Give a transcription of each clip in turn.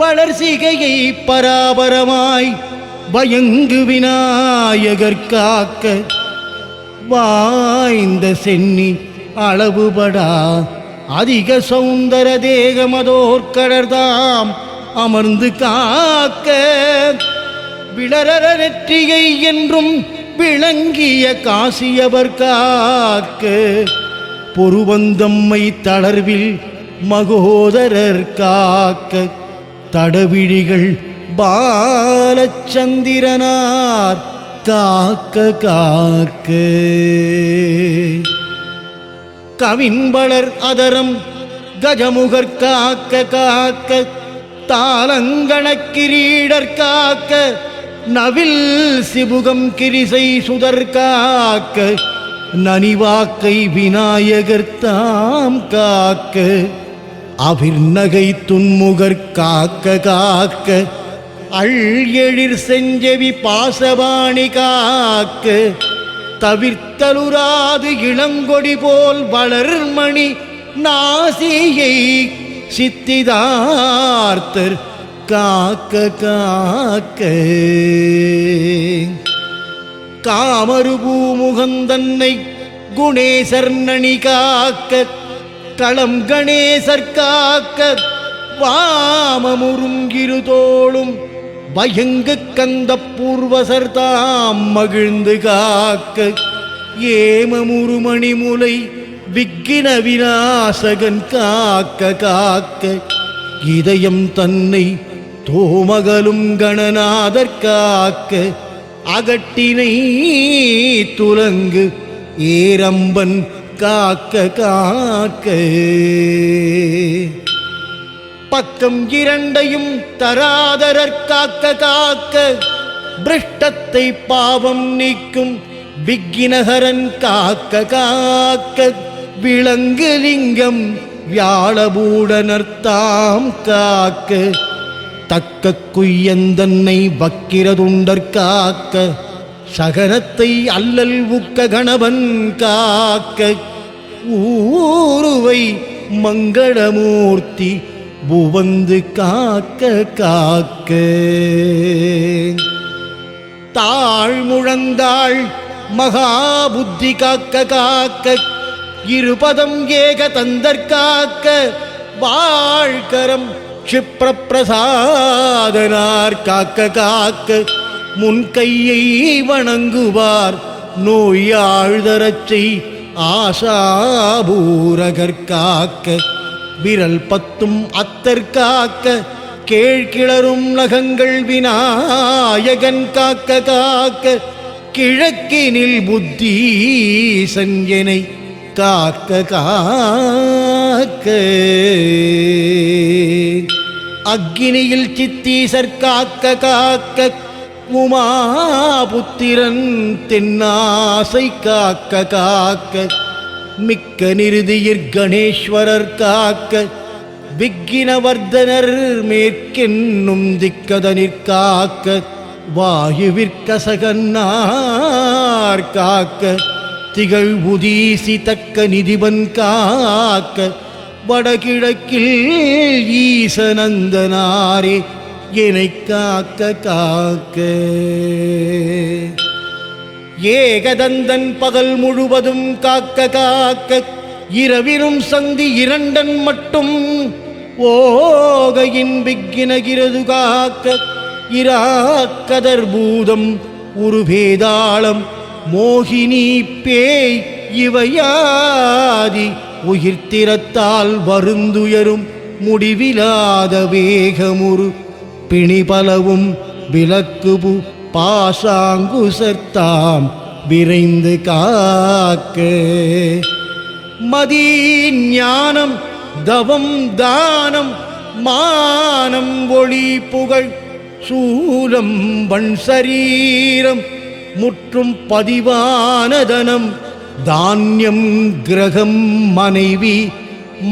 வளர்சிகையை பராபரமாய் பயங்கு விநாயகர் காக்க வாய்ந்த சென்னி அளவுபடா. அதிக சௌந்தர தேகமதோர்கடர்தாம் அமர்ந்து காக்க. விளரர நெற்றிகை என்றும் விளங்கிய காசியவர் காக்க. பொருவந்தம்மை தளர்வில் மகோதரர் காக்க. தடவிழிகள் பாலச்சந்திரனார் தாக்க காக்க. கவின்பளர் அதரம் கஜமுகர் காக்க காக்க. தாளங்கண கிரீடர் காக்க. நவில் சிபுகம் கிரிசை சுதர் காக்க. நனிவாக்கை விநாயகர் தாம் காக்க. அவிர்நகை துன்முகர் காக்க காக்க அழ்எழிர் செஞ்செவி பாசவாணி காக்க தவிர்த்தலுராது இளங்கொடி போல் வளர்மணி நாசியை சித்திதார்த்தர் காக்க காக்க. காமருபூமுகந்தன்னை குணேசர் நணி காக்க களம் கணேசர்காக்க வாமமுருங்கிரு தோளும். பயங்கு கந்த பூர்வசர் தாம் மகிழ்ந்து காக்க ஏமமுருமணி முலை விக்கின விநாசகன் காக்க காக்க இதயம் தன்னை தோமகலும் கணநாதர் காக்க அகட்டினை துலங்கு. ஏரம்பன் காக்க காக்க. பக்கம் இரண்டையும் தராதரர் காக்க காக்க. பிருஷ்டத்தை பாவம் நீக்கும் விக்கினகரன் காக்க காக்க. விளங்கு லிங்கம் வியாழபூடனர் தாம் காக்க. தக்க குய்யந்தன்னை வக்கிரதுண்டற் காக்க. சகனத்தை அல்லல் உக்க கணவன் காக்க. ஊருவை மங்களமூர்த்தி புவந்து காக்க காக்க. தாழ் முழந்தாள் மகாபுத்தி காக்க காக்க. இருபதம் ஏக தந்தற்காக்க வாழ்கரம் க்ஷிப்ரப்பிரசாதனார் காக்க காக்க. முன்கையை வணங்குவார் நோயாழ்தரச்சை ஆஷாபூரகற்காக்க விரல் பத்தும் அத்தற்காக்க கேழ்கிளரும் நகங்கள் விநாயகன் காக்க காக்க கிழக்கினில் புத்தி சஞ்சனை காக்க காக்க. அக்னியில் சித்தீசர் காக்க காக்க உமாபுத்திரன் தென்னாசை காக்க காக்க மிக்க நிறுதியிற் கணேஸ்வரர் காக்க விக்கினவர்தனர் மேற்கென்னும் திக்கதனிற் காக்க வாயுவிற்கசகன்னார் காக்க திகழ் உதீசி தக்க நிதிபன் காக்க வடகிழக்கில் ஈசநந்தனாரே என்னை காக்க காக்க. ஏகதந்தன் பகல் முழுவதும் காக்க காக்க. இரவிலும் சந்தி இரண்டன் மட்டும் ஓகையின் விக்கினகிறது காக்க. இராக்கதர் பூதம் உருவேதாளம் மோகினி பேய் இவையாதி உயிர்த்திரத்தால் வருந்துயரும் முடிவிலாத வேகமுறு பிணிபலவும் விளக்குபு பாசாங்குசர்த்தாம் விரைந்து காக்க. மதி ஞானம் தவம் தானம் மானம் ஒளி புகழ் சூலம் வன் சரீரம் முற்றும் பதிவானதனம் தானியம் கிரகம் மனைவி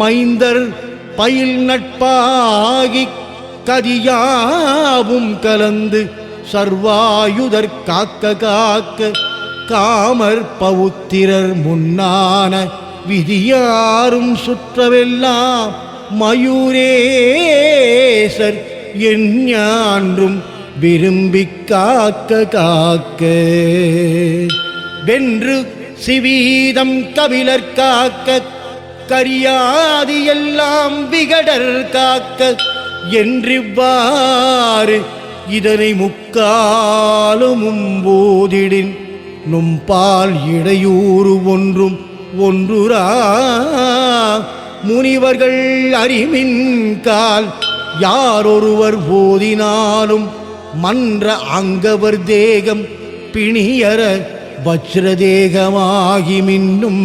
மைந்தர் பயில் நட்பாகிக் கதியாவும் கலந்து சர்வாயுதர் காக்க காக்க காமர் பவுத்திரர் முன்னான விதியாரும் சுற்றவெல்லாம் மயூரேசர் என் விரும்பி காக்க காக்க. வென்று சிவீதம் கபிலர் காக்க கரியாதி எல்லாம் விகடர் காக்க. என்றிவ்வாறு இதனை முக்காலும் போதிடின் நும்பால் இடையூறு ஒன்றும் ஒன்றுரா. முனிவர்கள் அறிமின்கால் யாரொருவர் போதினாலும் மன்ற அங்கவர் தேகம் பிணியர வஜ்ரதேகமாகி மின்னும்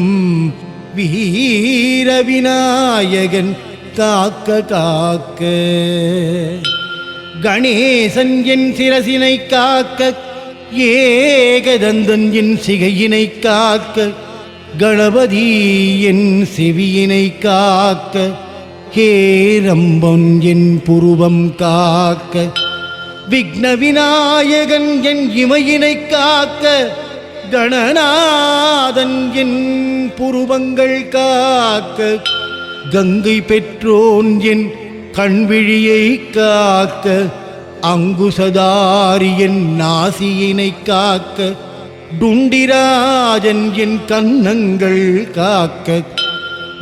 வீரவிநாயகன் காக்க காக்க. கணேசன் என் சிரசினை காக்க ஏகதந்தன் என் சிகையினை காக்க. கணபதி என் செவியினை காக்க ஹேரம்பன் என் புருவம் காக்க. விக்ன விநாயகன் என் இமையினை காக்க கணநாதன் என் புருவங்கள் காக்க. கங்கை பெற்றோன் என் கண்விழியை காக்க அங்குசதாரியன் நாசியினை காக்க டுண்டிராஜன் என் கன்னங்கள் காக்க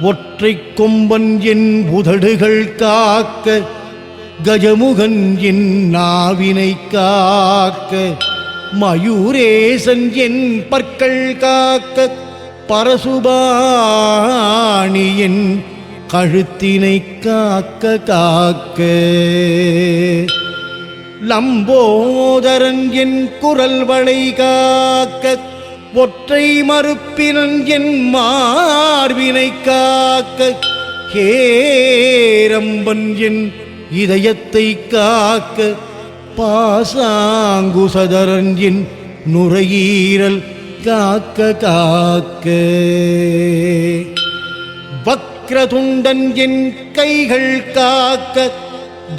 ஒற்றை கொம்பன் என் புதடுகள் காக்க கஜமுகன் என் நாவினை காக்க மயூரேசன் என் பற்கள் காக்க பரசுபாணியின் கழுத்தினை காக்க காக்க. லம்போதரன் என் குரல் வளை காக்க ஒற்றை மறுப்பினன் என் மார்பினை காக்க. ஹேரம்பன் என் இதயத்தை காக்க பாசாங்குசதரன் என் நுரையீரல் காக்க காக்க. வக்ரதுண்டன் என் கைகள் காக்க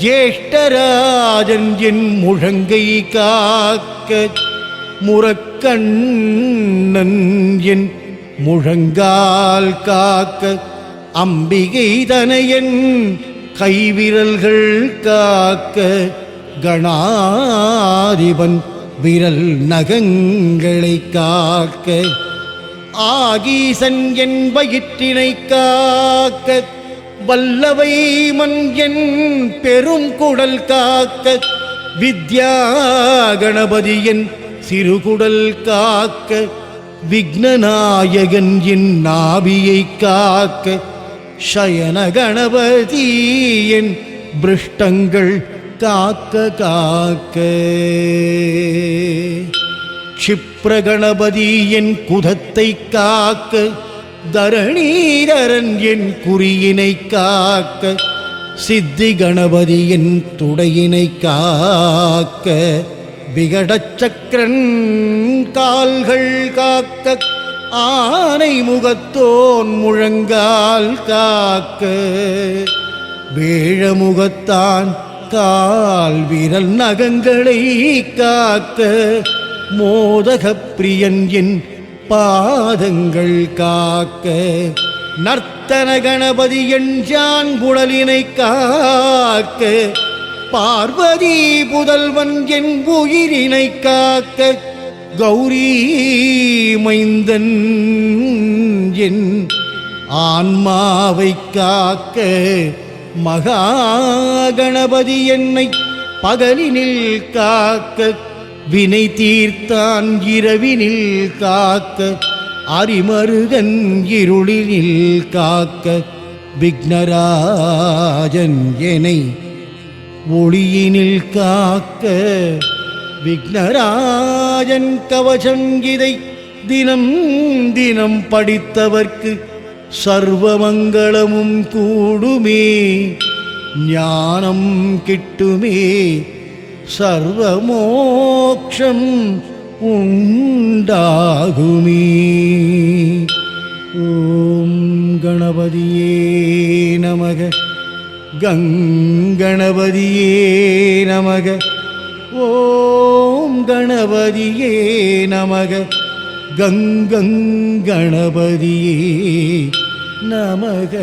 ஜேஷ்டராஜன் என் முழங்கை காக்க முரக்கண்ணன் என் முழங்கால் காக்க அம்பிகை தனையன் கைவிரல்கள் காக்க கணாதிபன் விரல் நகங்களை காக்க. ஆகீசன் என்பயிற்றினை காக்க வல்லவை மண் என் பெரும் குடல் காக்க வித்யா கணபதியின் சிறுகுடல் காக்க விக்னநாயகன் என் நாபியை காக்க சயன கணபதி என் பிருஷ்டங்கள் காக்க காக்க. க்ஷிப் பிரகணபதி என் குதத்தை காக்க தரணீதரன் என் குறியினை காக்க சித்தி கணபதி என் துடையினை காக்க விகடச்சக்கரன் கால்கள் காக்க ஆனை முகத்தோன் முழங்கால் காக்க வேழமுகத்தான் கால் விரல் நகங்களை காக்க மோதகப்பிரியன் என் பாதங்கள் காக்க. நர்த்தன கணபதி என்றான் குழலினை காக்க. பார்வதி புதல்வன் என் உயிரினை காக்க. கௌரி மைந்தன் என் ஆன்மாவை காக்க. மகாகணபதி என்னை பகலினில் காக்க. வினை தீர்த்தான் இரவினில் காக்க அரிமருகன் இருளினில் காக்க விக்னராஜன் என்னை ஒளியினில் காக்க. விக்னராஜன் கவசங்கிதை தினம் தினம் படித்தவர்க்கு சர்வமங்களமும் கூடுமே ஞானம் கிட்டுமே. சர்வமோக்ஷம் உண்டாகுமே. ஓம் கணபதியே நமக. கங்கணபதியே நமக. ஓம் கணபதியே நமக. கங்கங்கணபதியே நமக.